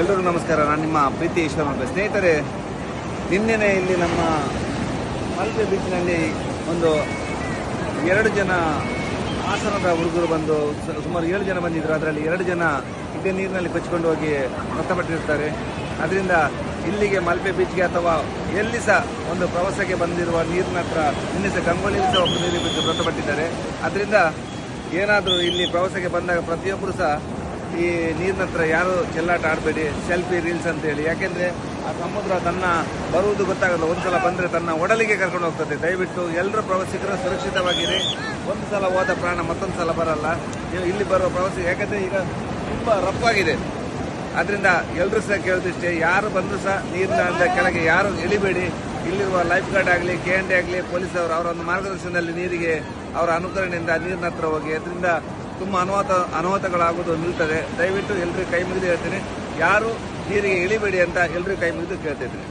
ಎಲ್ರಿಗೂ ನಮಸ್ಕಾರ. ನಾನು ನಿಮ್ಮ ಪ್ರೀತಿ ಈಶ್ವರ ಸ್ನೇಹಿತರೆ, ನಿನ್ನೆನೆ ಇಲ್ಲಿ ನಮ್ಮ ಮಲ್ಪೆ ಬೀಚ್ನಲ್ಲಿ ಒಂದು ಎರಡು ಜನ ಹಾಸನದ ಹುಡುಗರು ಬಂದು, ಸುಮಾರು ಏಳು ಜನ ಬಂದಿದ್ದರು ಅದರಲ್ಲಿ ಎರಡು ಜನ ಇದೇ ನೀರಿನಲ್ಲಿ ಕೊಚ್ಕೊಂಡು ಹೋಗಿ ಮೃತಪಟ್ಟಿರ್ತಾರೆ. ಅದರಿಂದ ಇಲ್ಲಿಗೆ ಮಲ್ಪೆ ಬೀಚ್ಗೆ ಅಥವಾ ಎಲ್ಲಿ ಸಹ ಒಂದು ಪ್ರವಾಸಕ್ಕೆ ಬಂದಿರುವ ನೀರಿನ ಹತ್ರ ನಿನ್ನೆ ಸಹ ಗಂಗೋಲಿಯಲ್ಲಿ ಸಹ ಒಬ್ಬರು ನೀರಿಗೆ ಮೃತಪಟ್ಟಿದ್ದಾರೆ. ಅದರಿಂದ ಏನಾದರೂ ಇಲ್ಲಿ ಪ್ರವಾಸಕ್ಕೆ ಬಂದಾಗ ಪ್ರತಿಯೊಬ್ಬರು ಸಹ ಈ ನೀರಿನ ಹತ್ರ ಯಾರು ಚೆಲ್ಲಾಟ ಆಡಬೇಡಿ ಸೆಲ್ಫಿ ರೀಲ್ಸ್ ಅಂತೇಳಿ. ಯಾಕೆಂದರೆ ಆ ಸಮುದ್ರ ತನ್ನ ಬರುವುದು ಗೊತ್ತಾಗಲ್ಲ. ಒಂದು ಸಲ ಬಂದರೆ ತನ್ನ ಒಡಲಿಗೆ ಕರ್ಕೊಂಡು ಹೋಗ್ತದೆ. ದಯವಿಟ್ಟು ಎಲ್ಲರೂ ಪ್ರವಾಸಿಗರು ಸುರಕ್ಷಿತವಾಗಿರಿ. ಒಂದು ಸಲ ಹೋದ ಪ್ರಾಣ ಮತ್ತೊಂದು ಸಲ ಬರಲ್ಲ. ನೀವು ಇಲ್ಲಿ ಬರುವ ಪ್ರವಾಸಿ ಯಾಕಂದರೆ ಈಗ ತುಂಬ ಆಗಿದೆ. ಅದರಿಂದ ಎಲ್ಲರೂ ಸಹ ಕೇಳೋದಿಷ್ಟೇ, ಯಾರು ಬಂದರೂ ಸಹ ನೀರಿನ ಕೆಳಗೆ ಯಾರು ಇಳಿಬೇಡಿ. ಇಲ್ಲಿರುವ ಲೈಫ್ ಗಾರ್ಡ್ ಆಗಲಿ ಕೆ ಎನ್ ಡಿ ಆಗಲಿ ಪೊಲೀಸ್ ಅವರು ಅವರ ಒಂದು ಮಾರ್ಗದರ್ಶನದಲ್ಲಿ ನೀರಿಗೆ ಅವರ ಅನುಕರಣೆಯಿಂದ ನೀರಿನ ಹತ್ರ ಹೋಗಿ. ಅದರಿಂದ ತುಂಬ ಅನುವಾತ ಅನಾಹುತಗಳಾಗೋದು ನಿಲ್ತದೆ. ದಯವಿಟ್ಟು ಎಲ್ಲರಿಗೂ ಕೈ ಮುಗಿದು ಹೇಳ್ತೀನಿ. ಯಾರು ನೀರಿಗೆ ಇಳಿಬೇಡಿ ಅಂತ ಎಲ್ಲರಿಗೂ ಕೈ ಮುಗಿದು ಕೇಳ್ತಿದ್ದೀನಿ